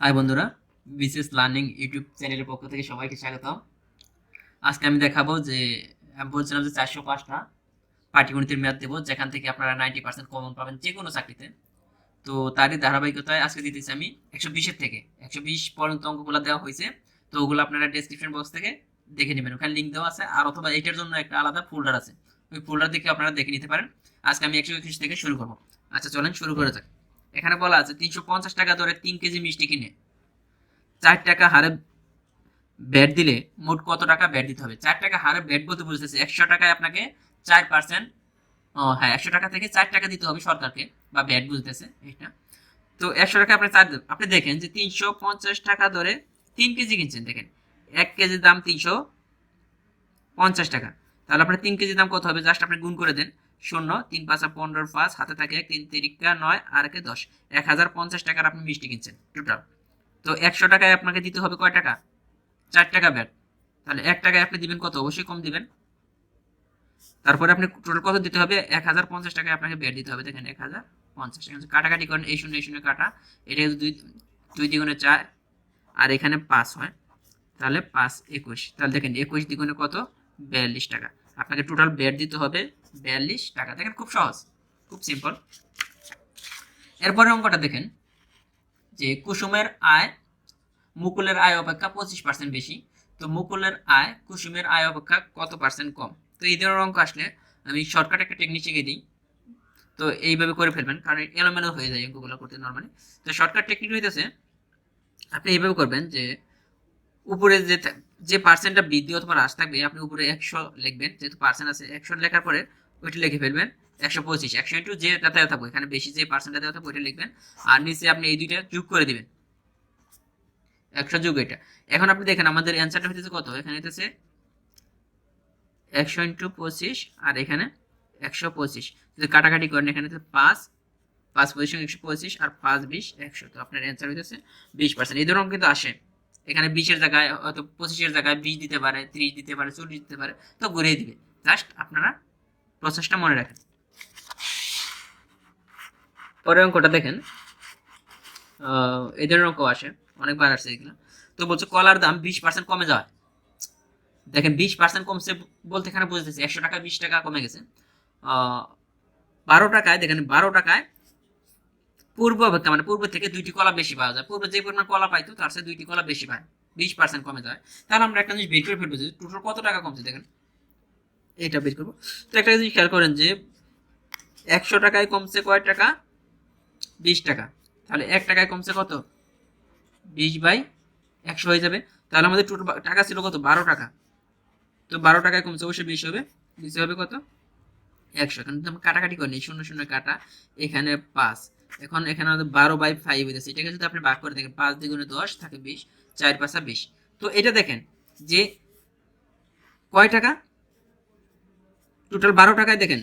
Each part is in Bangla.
হাই বন্ধুরা বিসিএস লার্নিং ইউটিউব চ্যানেলের পক্ষ থেকে সবাইকে স্বাগতম। আজকে আমি দেখাবো যে, আমি বলছিলাম যে চারশো পাঁচটা পাটিগণিতের মেয়াদ দেবো, যেখান থেকে আপনারা নাইনটি পার্সেন্ট কমন পাবেন যে কোনো চাকরিতে। তো তারই ধারাবাহিকতায় আজকে দিতেছি আমি একশো বিশের থেকে। একশো বিশ পর্যন্ত অঙ্কগুলো দেওয়া হয়েছে, তো ওগুলো আপনারা ডেসক্রিপশন বক্স থেকে দেখে নেবেন। ওখানে লিঙ্ক দেওয়া আছে, আর অথবা এইটার জন্য একটা আলাদা ফোল্ডার আছে। ওই ফোল্ডার দেখে আপনারা দেখে নিতে পারেন। আজকে আমি একশো একুশ থেকে শুরু করব। আচ্ছা চলেন শুরু করে যাক। এখানে বলা আছে, তিনশো পঞ্চাশ টাকা দরে তিন কেজি মিষ্টি কিনে। চার টাকা হারে ব্যাট দিলে মোট কত টাকা ব্যাট দিতে হবে? চার টাকা হারে ব্যাট বলতে বুঝতেছে, একশো টাকায় আপনাকে চার পার্সেন্ট হ্যাঁ একশো টাকা থেকে চার টাকা দিতে হবে সরকারকে, বা ব্যাট বুঝতেছে এটা তো একশো টাকা আপনি চার, আপনি দেখেন যে তিনশো পঞ্চাশ টাকা ধরে তিন কেজি কিনছেন, দেখেন। এক কেজির দাম তিনশো পঞ্চাশ টাকা। তাহলে আপনার তিন কেজির দাম কত হবে? জাস্ট আপনি গুণ করে দেন। শূন্য, তিন পাঁচা পনেরো পাঁচ, হাতে থাকে এক, তিন তিরিকা নয়, আর একে দশ। এক হাজার পঞ্চাশ টাকার আপনি মিষ্টি কিনছেন টোটাল তো একশো টাকায় আপনাকে দিতে হবে কয় টাকা? চার টাকা ব্যাট। তাহলে এক টাকায় আপনি দিবেন কত? অবশ্যই কম দিবেন। তারপরে আপনি টোটাল কত দিতে হবে? এক হাজার পঞ্চাশ টাকায় আপনাকে ব্যাট দিতে হবে। দেখেন এক হাজার পঞ্চাশ টাকা। কাটাকাটি করেন, এই শূন্য এই শূন্য কাটা। এটা দুই দুই দ্বিগুণে চার, আর এখানে পাঁচ হয়। তাহলে পাঁচ, একুশ। তাহলে দেখেন, একুশ দ্বিগুণে কত? বিয়াল্লিশ টাকা। আপনাকে টোটাল ব্যাট দিতে হবে বিয়াল্লিশ টাকা। দেখেন খুব সহজ, খুব সিম্পল এরপরে অঙ্কটা দেখেন, যে কুসুমের আয় মুকুলের আয় অপেক্ষা পঁচিশ পার্সেন্ট বেশি। তো মুকুলের আয় কুসুমের আয় অপেক্ষা কত পার্সেন্ট কম? তো এই ধরনের অঙ্ক আসলে আমি শর্টকাট একটা টেকনিক শিখে দিই। তো এইভাবে করে ফেলবেন, কারণ এলোমেলো হয়ে যায় অঙ্কগুলো করতে নর্মালি তো শর্টকাট টেকনিক হইতেছে, আপনি এইভাবে করবেন যে উপরে যে যে পার্সেন্টটা বৃদ্ধি অথবা হ্রাস থাকবে আপনি উপরে একশো লিখবেন। যেহেতু পার্সেন্ট আছে, একশো লেখার পরে ওইটা লিখে ফেলবেন। একশো পঁচিশ, একশো ইন্টু যেটা দেওয়া থাকবে, এখানে বেশি যে পার্সেন্টটা দেওয়া থাকবে, ওইটা লিখবেন। আর নিচে আপনি এই দুইটা যোগ করে দিবেন। একশো যোগ এটা। এখন আপনি দেখেন, আমাদের অ্যান্সারটা হইতেছে কত? এখানে হইতেছে একশো ইন্টু পঁচিশ আর এখানে একশো পঁচিশ। যদি কাটাকাটি করেন, এখানে হচ্ছে পাঁচ। পাঁচ পঁচিশ একশো পঁচিশ আর পাঁচ বিশ একশো। তো আপনার অ্যান্সার হইতেছে বিশ পার্সেন্ট এই ধরনের কিন্তু আসে। এখানে বিশের জায়গায়, হয়তো পঁচিশের জায়গায় বিশ দিতে পারে, ত্রিশ দিতে পারে, চল্লিশ দিতে পারে, তো ঘুরিয়ে দিবে। জাস্ট আপনারা প্রসেসটা মনে রাখেন। পরের অঙ্কটা দেখেন। এই ধরনের অঙ্ক আসে, অনেকবার আসছে এগুলো। তো বলছে কলার দাম বিশ পার্সেন্ট কমে যায়। দেখেন বিশ পার্সেন্ট কমছে বলতে এখানে বুঝতেছে, একশো টাকা, বিশ টাকা কমে গেছে। বারো টাকায়, দেখেন বারো টাকায় পূর্ব অপেক্ষা মানে পূর্ব থেকে দুইটি কলা বেশি পাওয়া যায়। পূর্বে যে পরিমাণ কলা পাইতো তার সাথে দুইটি কলা বেশি পায়। বিশ পার্সেন্ট কমে যায়। তাহলে আমরা একটা জিনিস বের করে ফেলব যে টোটাল কত টাকা কমছে দেখেন। এটা বের করব। তো একটা জিনিস খেয়াল করেন যে একশো টাকায় কমছে কয় টাকা? বিশ টাকা। তাহলে এক টাকায় কমছে কত? বিশ বাই একশো হয়ে যাবে। তাহলে আমাদের টোটাল টাকা ছিল কত? বারো টাকা। তো বারো টাকায় কমছে অবশ্যই বেশি হবে। বেশি হবে কত? একশো। যদি কাটাকাটি করি নিই, শূন্য শূন্য কাটা। এখানে পাঁচ। এখন এখানে আমাদের বারো বাই ফাইভ হইতেছে। এটাকে যদি আপনি ভাগ করে দেখেন, পাঁচ দ্বিগুণে দশ থাকে বিশ, চার পাঁচা বিশ। তো এটা দেখেন যে কয় টাকা? টোটাল বারো টাকায় দেখেন।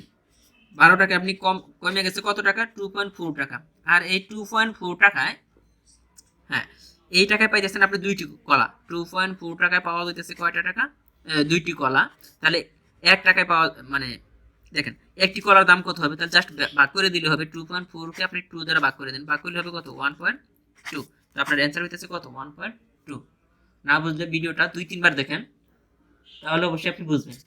বারো টাকায় আপনি কম কমে গেছে কত টাকা? টু পয়েন্ট ফোর টাকা। আর এই টু পয়েন্ট ফোর টাকায় হ্যাঁ এই টাকায় পাইতেছেন আপনি দুইটি কলা। টু পয়েন্ট ফোর টাকায় পাওয়া যাইতেছে কয়টা টাকা? দুইটি কলা। তাহলে এক টাকায় পাওয়া মানে দেখেন, একটি কলার দাম কত হবে? তাহলে জাস্ট ভাগ করে দিলে হবে টু পয়েন্ট ফোরকে আপনি টু দ্বারা ভাগ করে দেন। ভাগ করলে হবে কত? ওয়ান পয়েন্ট টু তো আপনার অ্যান্সার হইতেছে কত? ওয়ান পয়েন্ট টু না বুঝলে ভিডিওটা দুই, তিনবার দেখেন, তাহলে অবশ্যই আপনি বুঝবেন।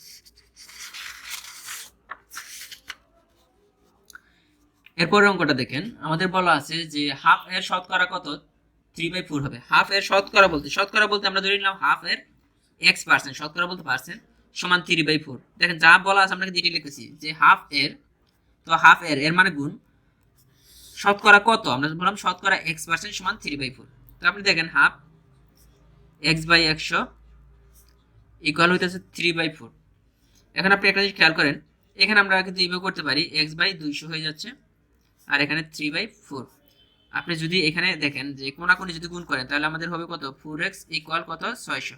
এরপরে অঙ্কটা দেখেন। আমাদের বলা আছে যে হাফ এর শতকরা কত? থ্রি বাই ফোর হবে। হাফ এর শতকরা বলতে শতকরা বলতে আমরা ধরে নিলাম হাফ এর এক্স পার্সেন্ট শতকরা বলতে পার্সেন্ট সমান থ্রি বাই ফোর। দেখেন, যা বলা আছে আমরা যেটি লিখেছি যে হাফ এর, তো হাফ এর এর মানে গুণ শতকরা কত? আমরা বললাম শতকরা এক্স পার্সেন্ট সমান থ্রি বাই ফোর। তো আপনি দেখেন হাফ এক্স বাই একশো ইকুয়াল হইতেছে থ্রি বাই ফোর। এখন আপনি একটা জিনিস খেয়াল করেন, এখানে আমরা কিন্তু এইভাবে করতে পারি এক্স বাই দুইশো হয়ে যাচ্ছে আর এখানে থ্রি বাই ফোর। আপনি যদি এখানে দেখেন যে কোনাকুনি যদি গুণ করেন, তাহলে আমাদের হবে কত? ফোর এক্স ইকুয়াল কত? ছয়শো।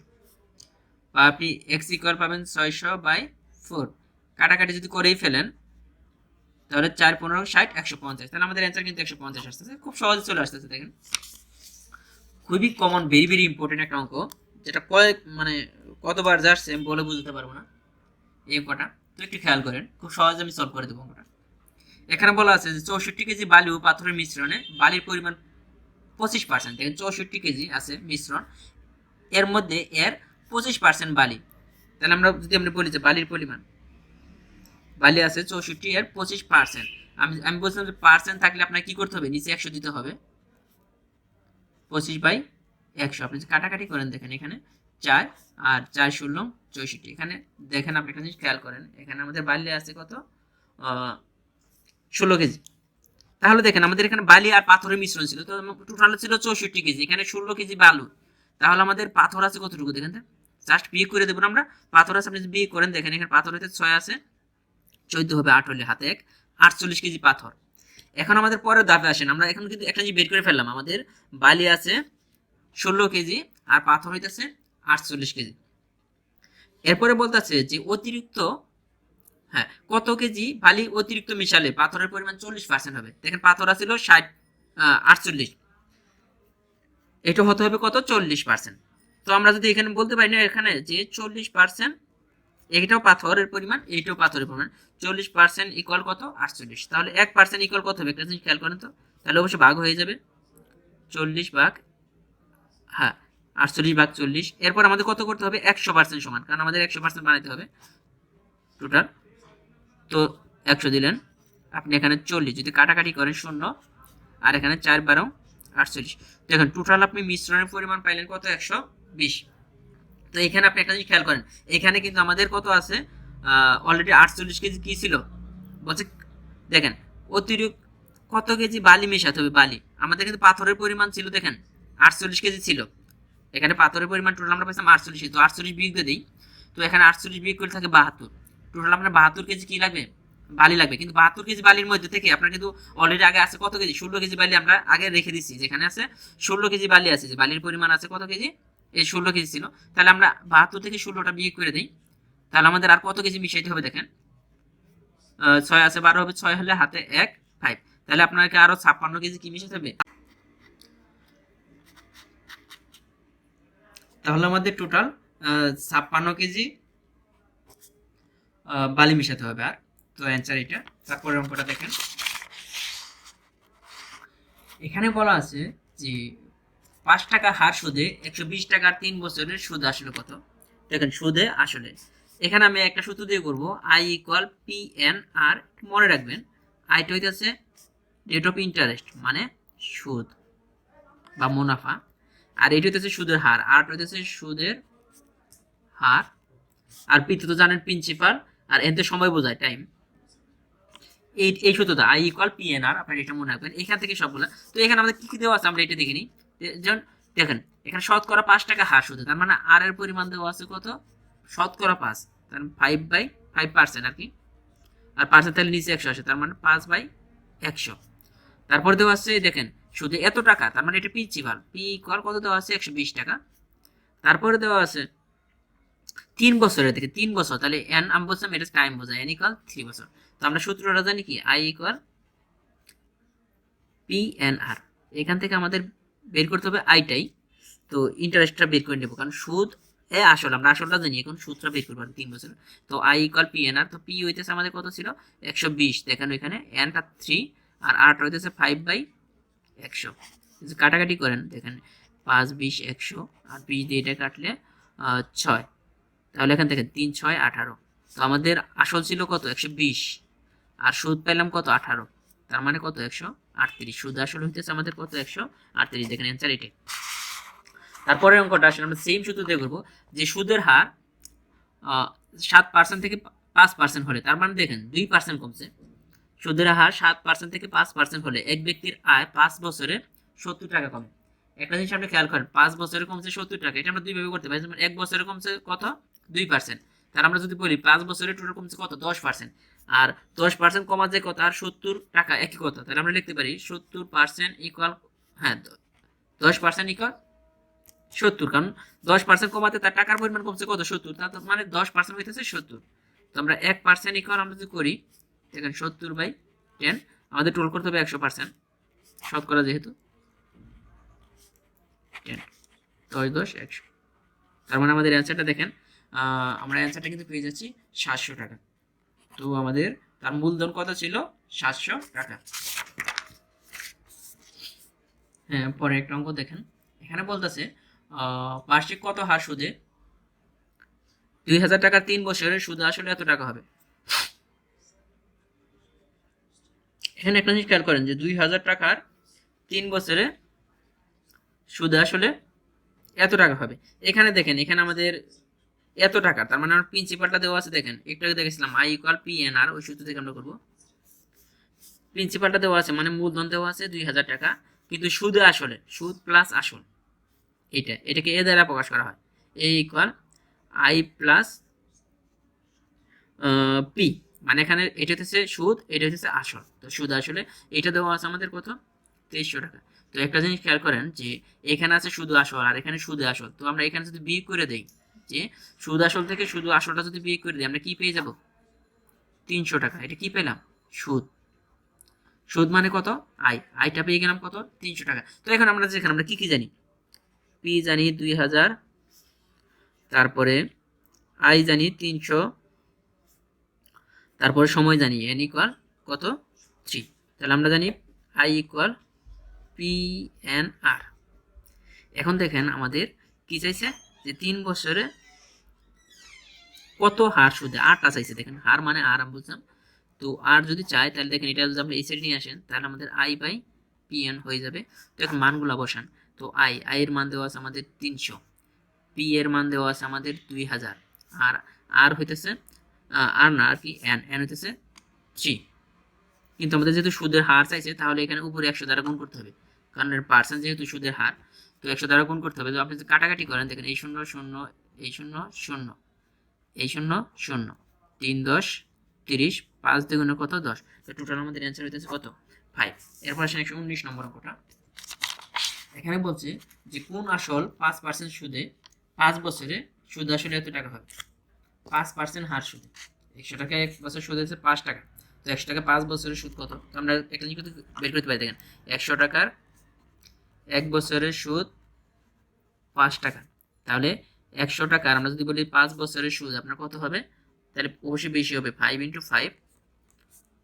আপনি এক্স ইকুয়াল পাবেন ছয়শো বাই ফোর কাটাকাটি যদি করেই ফেলেন, তাহলে চার, পনেরো, ষাট, একশো পঞ্চাশ। তাহলে আমাদের অ্যান্সার কিন্তু একশো পঞ্চাশ আসতেছে। খুব সহজে চলে আসতেছে, দেখেন। খুবই কমন ভেরি ভেরি ইম্পর্টেন্ট একটা অঙ্ক, যেটা কয়েক মানে কতবার যাচ্ছে আমি বলে বুঝতে পারব না। এই অঙ্কটা। তো একটু খেয়াল করেন, খুব সহজে আমি সলভ করে দেবো অঙ্কটা। এখানে বলা আছে যে চৌষট্টি কেজি বালি ও পাথরের মিশ্রণে বালির পরিমাণ পঁচিশ পার্সেন্ট দেখেন, চৌষট্টি কেজি আছে মিশ্রণ। এর মধ্যে এর পঁচিশ পার্সেন্ট বালি। তাহলে আমরা যদি আমরা বলি যে বালির পরিমাণ, বালি আছে চৌষট্টি এর পঁচিশ পার্সেন্ট আমি আমি বলছিলাম যে পার্সেন্ট থাকলে আপনাকে কি করতে হবে? নিচে একশো দিতে হবে। পঁচিশ বাই একশো। আপনি কাটাকাটি করেন, দেখেন এখানে চার আর চার শূন্য চৌষট্টি। এখানে দেখেন আপনি একটা জিনিস খেয়াল করেন, এখানে আমাদের বালি আছে কত? ষোলো কেজি। তাহলে দেখেন আমাদের এখানে বালি আর পাথরের মিশ্রণ ছিল। তো, টোটাল ছিল চৌষট্টি কেজি। এখানে ষোলো কেজি বালু। তাহলে আমাদের পাথর আছে কতটুকু? দেখেন জাস্ট বিয়ে করে দেবো আমরা। পাথর আছে, আপনি বিয়ে করেন, দেখেন এখানে পাথর হতে ছয় আছে। চোদ্দ হবে আট হলে হাতে এক। আটচল্লিশ কেজি পাথর। এখন আমাদের পরের ধাপে আসেন। আমরা এখন কিন্তু একটা জিনিস বের করে ফেললাম। আমাদের বালি আছে ষোলো কেজি আর পাথর হইতেছে আটচল্লিশ কেজি। এরপরে বলতেছে যে অতিরিক্ত হ্যাঁ কত কেজি বালি অতিরিক্ত মিশালে পাথরের পরিমাণ চল্লিশ পার্সেন্ট হবে। দেখেন পাথর আছিল ষাট আটচল্লিশ। এটা হতে হবে কত? চল্লিশ পার্সেন্ট তো আমরা যদি এখানে বলতে পারি না, এখানে যে চল্লিশ পার্সেন্ট এইটাও পাথরের পরিমাণ, এইটাও পাথরের পরিমাণ। চল্লিশ পার্সেন্ট ইকুয়াল কত? আটচল্লিশ। তাহলে এক পার্সেন্ট ইকুয়াল কত হবে? একটা জিনিস খেয়াল করেন তো। তাহলে অবশ্যই ভাগ হয়ে যাবে। চল্লিশ ভাগ হ্যাঁ আটচল্লিশ ভাগ চল্লিশ। এরপর আমাদের কত করতে হবে? একশো পার্সেন্ট সমান, কারণ আমাদের একশো পার্সেন্ট বানাইতে হবে। টোটাল তো একশো দিলেন। আপনি এখানে চল্লিশ, যদি কাটাকাটি করেন শূন্য, আর এখানে চার বারো, আটচল্লিশ। দেখেন টোটাল আপনি মিশ্রণের পরিমাণ পাইলেন কত? একশো। বিশ। তো এখানে আপনি একটা জিনিস খেয়াল করেন, এখানে কিন্তু আমাদের কত আছে? অলরেডি আটচল্লিশ কেজি কি ছিল? বলছে, দেখেন, অতিরিক্ত কত কেজি বালি মেশাতে হবে বালি? আমাদের কিন্তু পাথরের পরিমাণ ছিল, দেখেন, আটচল্লিশ কেজি ছিল। এখানে পাথরের পরিমাণ টোটাল আমরা পাইছিলাম আটচল্লিশ তো আটচল্লিশ বিয়োগ দিয়ে দিই, তো এখানে আটচল্লিশ বিয়োগ করে থাকে বাহাত্তর। টোটাল আপনার বাহাত্তর কেজি কি লাগবে? বালি লাগবে। কিন্তু বাহাত্তর কেজি বালির মধ্যে থেকে আপনার কিন্তু অলরেডি আগে আছে কত কেজি? ষোলো কেজি বালি আমরা আগে রেখে দিচ্ছি যেখানে আছে ষোলো কেজি বালি আছে, যে বালির পরিমাণ আছে কত কেজি? এই ষোলো কেজি ছিল। তাহলে আমরা বাহাত্তর থেকে ষোলোটা বিয়ে করে দিই। তাহলে আমাদের আর কত কেজি মিশাইতে হবে দেখেন? ছয় আছে বারো হবে, ছয় হলে হাতে এক ফাইভ তাহলে আপনাকে আরও ছাপ্পান্ন কেজি কি মিশাতে হবে? তাহলে আমাদের টোটাল ছাপ্পান্ন কেজি বালি মিশাতে হবে আর। তো অ্যান্সার এটা তারপরে অঙ্কটা দেখেন। এখানে বলা আছে যে পাঁচ টাকা হার সুদে একশো বিশ টাকার তিন বছরের সুদ আসলে কত? দেখেন, সুদে আসলে। এখানে আমি একটা সূত্র দিয়ে করব। I equal P N R মনে রাখবেন আইটা হইতেছে রেট অফ ইন্টারেস্ট মানে সুদ বা মুনাফা। আর এটা হইতেছে সুদের হার। আর হইতেছে সুদের হার। আর পিতে তো জানেন প্রিন্সিপাল আর এতে সময় বোঝায় টাইম এই এই সূত্রটা I equal P N R আপনার এটা মনে রাখবেন। এখান থেকে সবগুলো। তো এখানে আমাদের কি কি দেওয়া আছে, আমরা এটা দেখে নিই। যে- যেমন দেখেন, এখানে শতকরা পাঁচ টাকা হার সুদে তার মানে আর এর পরিমাণ দেওয়া আছে কত? শতকরা পাঁচ, তার ফাইভ বাই ফাইভ পার্সেন্ট আর কি। আর পার্সেন্ট তাহলে নিচে একশো আসে, তার মানে পাঁচ বাই একশো। তারপর দেওয়া আছে, দেখেন, শুধু এত টাকা, তার মানে এটা প্রিন্সিপাল পি ইকুয়াল কত দেওয়া আছে? একশো বিশ টাকা। তারপরে দেওয়া আছে, তিন বছরের থেকে তিন বছর, তাহলে এন আম বলছিলাম এটা টাইম বোঝায় এন ইকুয়াল থ্রি বছর। তো আমরা সূত্রটা জানি কি? I equal P N R এখান থেকে আমাদের বের করতে হবে আইটাই তো ইন্টারেস্টটা বের করে নেব, কারণ সুদ, এ আসল, আমরা আসলটা জানি, এখন সুদটা বের করব তিন বছর। তো I equal P N R তো পি হইতেছে আমাদের কত ছিল? একশো বিশ। দেখেন ওইখানে এনটা থ্রি আর আরটা হইতেছে ফাইভ বাই একশো। কাটাকাটি করেন, দেখেন, পাঁচ, বিশ, একশো, আর বিশ দিয়ে এটা কাটলে ছয়। তাহলে এখান থেকে তিন, ছয়, আঠারো। তো আমাদের আসল ছিল কত? একশো বিশ। আর সুদ পেলাম কত? আঠারো। তার মানে কত? একশো আটত্রিশ। সুদ আসল হইতেছে আমাদের কত? একশো আটত্রিশ। দেখেন অ্যান্সার এটাই। তারপরে অঙ্কটা আসলে আমরা সেম সূত্র দিয়ে করব যে সুদের হার সাত পার্সেন্ট থেকে পাঁচ পার্সেন্ট হলে, তার মানে দেখেন দুই পার্সেন্ট কমছে। সুদের হার সাত পার্সেন্ট থেকে পাঁচ পার্সেন্ট হলে এক ব্যক্তির আয় পাঁচ বছরে সত্তর টাকা কমে। একটা জিনিস আপনি খেয়াল করেন, পাঁচ বছরে কমছে সত্তর টাকা, এটা আমরা দুইভাবে করতে পারি। যেমন এক বছরে কমছে কত? দুই পার্সেন্ট তার আমরা যদি বলি পাঁচ বছরে টোটাল কমছে কত? দশ পার্সেন্ট আর দশ পার্সেন্ট কমা যে কত আর সত্তর টাকা একই কথা। তাহলে আমরা লিখতে পারি সত্তর পার্সেন্ট ইকুয়াল হ্যাঁ দশ পার্সেন্ট ইকুয়াল সত্তর। কারণ দশ পার্সেন্ট কমাতে তার টাকার পরিমাণ কমছে কত? সত্তর। তার মানে দশ পার্সেন্ট হইতেছে সত্তর। তো আমরা এক পার্সেন্ট ইকুয়াল আমরা যদি করি, দেখেন সত্তর বাই টেন আমাদের টোল করতে হবে একশো পার্সেন্ট শতকরা যেহেতু টেন দশ দশ, একশো। তার মানে আমাদের অ্যান্সারটা দেখেন আমরা অ্যান্সারটা কিন্তু পেয়ে যাচ্ছি সাতশো টাকা। তো আমাদের তার মূলধন কত ছিল? সাতশো টাকা। হ্যাঁ পরে একটা অঙ্ক দেখেন। এখানে বলতেছে বার্ষিক কত হার সুদে? দুই হাজার তিন বছরের সুদ আসলে এত টাকা হবে? এখানে একটা জিনিস খেয়াল করেন যে দুই হাজার টাকার তিন বছরে সুদ আসলে এত টাকা হবে। এখানে দেখেন, এখানে আমাদের এত টাকা তার মানে আমার প্রিন্সিপালটা দেওয়া আছে দেখেন। একটু আগে দেখেছিলাম I equal P N R ওই সূত্র থেকে আমরা করব। প্রিন্সিপালটা দেওয়া আছে মানে মূলধন দেওয়া আছে দুই হাজার টাকা, কিন্তু সুদে আসলে, সুদ প্লাস আসল। এটা এটাকে এ দ্বারা প্রকাশ করা হয়। A equal I plus P মানে এখানে এটা হচ্ছে সুদ, এটা হচ্ছে আসল। তো সুদ আসলে, এটা দেওয়া আছে আমাদের কত? তেইশশো টাকা। তো একটা জিনিস খেয়াল করেন যে, এখানে আছে শুধু আসল আর এখানে সুদে আসল। তো আমরা এখানে যদি বি করে দেই যে সুদ আসল থেকে শুধু আসলটা যদি বিয়োগ করে দিই, আমরা কি পেয়ে যাব? তিনশো টাকা। এটা কি পেলাম? সুদ। সুদ মানে কত? আই আয়টা পেয়ে গেলাম কত? তিনশো টাকা। তো এখন আমরা যেখানে আমরা কি কি জানি? পি জানি দুই হাজার, তারপরে আই জানি তিনশো, তারপরে সময় জানি এন ইকুয়াল কত? থ্রি তাহলে আমরা জানি I equal P N R এখন দেখেন আমাদের কি চাইছে? যে তিন বছরে কত হার সুদে? আরটা চাইছে দেখেন, হার মানে আর আমি বুঝলাম। তো আর যদি চাই, তাহলে দেখেন এটা যদি আপনি এই সাইড নিয়ে আসেন, তাহলে আমাদের আই বাই পি এন হয়ে যাবে। তো এখন মানগুলো বসান। তো আই আই এর মান দেওয়া আছে আমাদের তিনশো। পি এর মান দেওয়া আছে আমাদের দুই হাজার। আর আর হইতেছে আর না, আর কি এন এন হইতেছে থ্রি কিন্তু আমাদের যেহেতু সুদের হার চাইছে, তাহলে এখানে উপরে একশো দ্বারা গুণ করতে হবে। কারণ পার্সেন্ট যেহেতু সুদের হার তো একশো দ্বারা গুণ করতে হবে। তো আপনি যদি কাটাকাটি করেন, দেখেন এই শূন্য শূন্য, এই শূন্য শূন্য, এই শূন্য শূন্য, তিন দশ, তিরিশ, পাঁচ দ্বিগুণে কত? দশ। তো টোটাল আমাদের অ্যান্সার হইতেছে কত? ফাইভ এরপর আসেন একশো উনিশ নম্বর অঙ্কটা। এখানে বলছে যে কোন আসল পাঁচ পার্সেন্ট সুদে পাঁচ বছরে সুদ আসলে এত টাকা হবে? পাঁচ পার্সেন্ট হার সুদে। একশো টাকা এক বছর সুদ হচ্ছে পাঁচ টাকা। তো একশো টাকা পাঁচ বছরের সুদ কত? আমরা একটা জিনিস বের করতে পারি, দেখেন। একশো টাকার এক বছরের সুদ পাঁচ টাকা। তাহলে একশো টাকা আমরা যদি বলি পাঁচ বছরের সুদ, আপনার কত হবে? তাহলে অবশ্যই বেশি হবে ফাইভ ইন্টু ফাইভ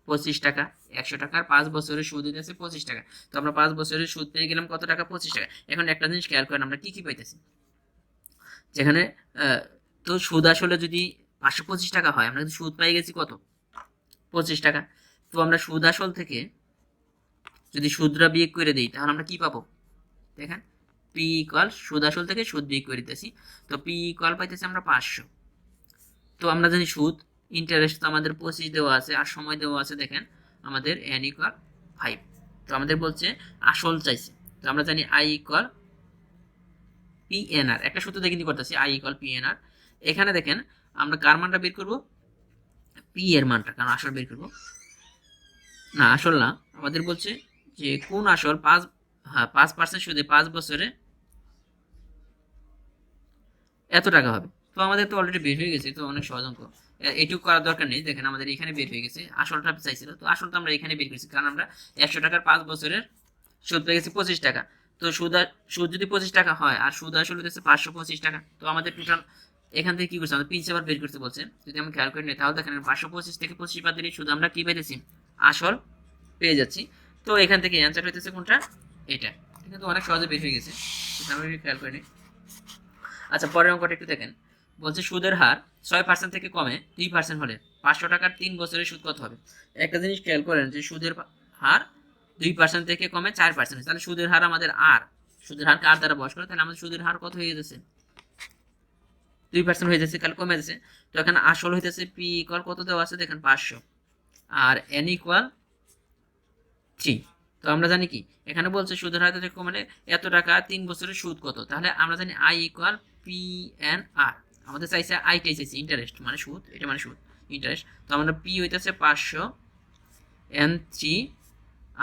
পঁচিশ টাকা। একশো টাকার পাঁচ বছরের সুদ দিতেছে পঁচিশ টাকা। তো আমরা পাঁচ বছরের সুদ পেয়ে গেলাম কত টাকা? পঁচিশ টাকা। এখন একটা জিনিস খেয়াল করেন, আমরা কি কি পাইতেছি? যেখানে তো সুদ আসলে যদি পাঁচশো পঁচিশ টাকা হয়, আমরা কিন্তু সুদ পাই গেছি কত? পঁচিশ টাকা। তো আমরা সুদ আসল থেকে যদি সুদরা বিয়োগ করে দিই, তাহলে আমরা কী পাবো? দেখেন পি ইকুয়াল সুদ আসল থেকে সুদ বিয়োগ করে দিতেছি। তো পি ইকুয়াল পাইতেছি আমরা পাঁচশো। তো আমরা জানি সুদ ইন্টারেস্ট তো আমাদের পঁচিশ দেওয়া আছে আর সময় দেওয়া আছে দেখেন, আমাদের এন ইকুয়াল ফাইভ তো আমাদের বলছে আসল চাইছে। তো আমরা জানি I equal P N R একটা সূত্র দেখে করতেছি আই ইকুয়াল আর এখানে দেখেন, আমরা কার মানটা বের করব? পি এর মানটা, কারণ আসল বের করব। না, আসল না। আমাদের বলছে যে কোন আসল পাঁচ হ্যাঁ পাঁচ পার্সেন্ট সুদে পাঁচ বছরে এত টাকা হবে। তো আমাদের তো অলরেডি বের হয়ে গেছে, তো অনেক সহজ অঙ্ক এ- এইটুকু করার দরকার নেই। দেখেন আমাদের এখানে বের হয়ে গেছে। আসলটা চাইছিল, তো আসলটা আমরা এখানে বের করেছি, কারণ আমরা একশো টাকার পাঁচ বছরের সুদ পেয়ে গেছি পঁচিশ টাকা। তো সুদ সুদ যদি পঁচিশ টাকা হয়, আর সুদ আসলে হচ্ছে পাঁচশো পঁচিশ টাকা, তো আমাদের টোটাল এখান থেকে কি করছে, আমাদের প্রিন্সিপাল বের করতে বলছে। যদি আমরা খেয়াল করি নিই তাহলে দেখেন পাঁচশো পঁচিশ থেকে পঁচিশ বাদ দিলে শুধু আমরা কি পেয়েছি আসল পেয়ে যাচ্ছি। তো এখান থেকে অ্যান্সার হইতেছে কোনটা? এটা। এটা কিন্তু অনেক সহজে বের হয়ে গেছে। সেটা একটু খেয়াল করি আচ্ছা পরের অঙ্কটা একটু দেখেন। বলছে সুদের হার ছয় পার্সেন্ট থেকে কমে দুই পার্সেন্ট হলে পাঁচশো টাকার তিন বছরের সুদ কত হবে? একটা জিনিস খেয়াল করেন যে সুদের হার দুই পার্সেন্ট থেকে কমে চার পার্সেন্ট তাহলে সুদের হার আমাদের আর সুদের হার কার দ্বারা বস করে, তাহলে আমাদের সুদের হার কত হয়ে যাচ্ছে দুই পার্সেন্ট হয়ে যাচ্ছে কালে কমে যাচ্ছে তো এখানে আসল হইতেছে পি ইকুয়াল কত দেওয়া আছে? দেখেন পাঁচশো। আর এন ইকুয়াল থ্রি তো আমরা জানি কি? এখানে বলছে সুদের হার থেকে মানে এত টাকা, তিন বছরের সুদ কত? তাহলে আমরা জানি I equal P N R আমাদের চাইছে আইটাই চাইছে ইন্টারেস্ট মানে সুদ, এটা মানে সুদ ইন্টারেস্ট তো আমরা পি হইতেছে পাঁচশো এন থ্রি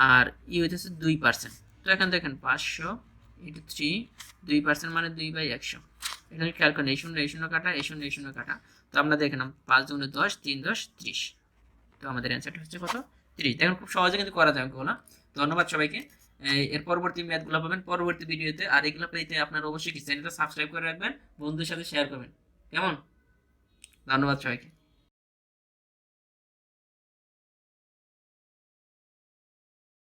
আর ই হইতেছে দুই পার্সেন্ট তো এখানে দেখেন, পাঁচশো ইন্টু থ্রি দুই পার্সেন্ট মানে দুই বাই একশো। এখানে খেয়াল করেন এই শূন্য এই শূন্য কাটা, এই শূন্য এই শূন্য কাটা। তো আমরা দেখলাম, পাঁচ দুগুণে দশ, তিন দশ, ত্রিশ। তো আমাদের অ্যান্সারটা হচ্ছে কত? ত্রিশ। দেখেন, খুব সহজে কিন্তু করা যায় অঙ্কগুলো ধন্যবাদ সবাইকে। এর পরবর্তী ম্যাথগুলো পাবেন। পরবর্তী ভিডিওতে আর এগুলো পেতে আপনারা অবশ্যই চ্যানেলটা সাবস্ক্রাইব করে রাখবেন, বন্ধুদের সাথে শেয়ার করবেন। কেমন? ধন্যবাদ সবাইকে।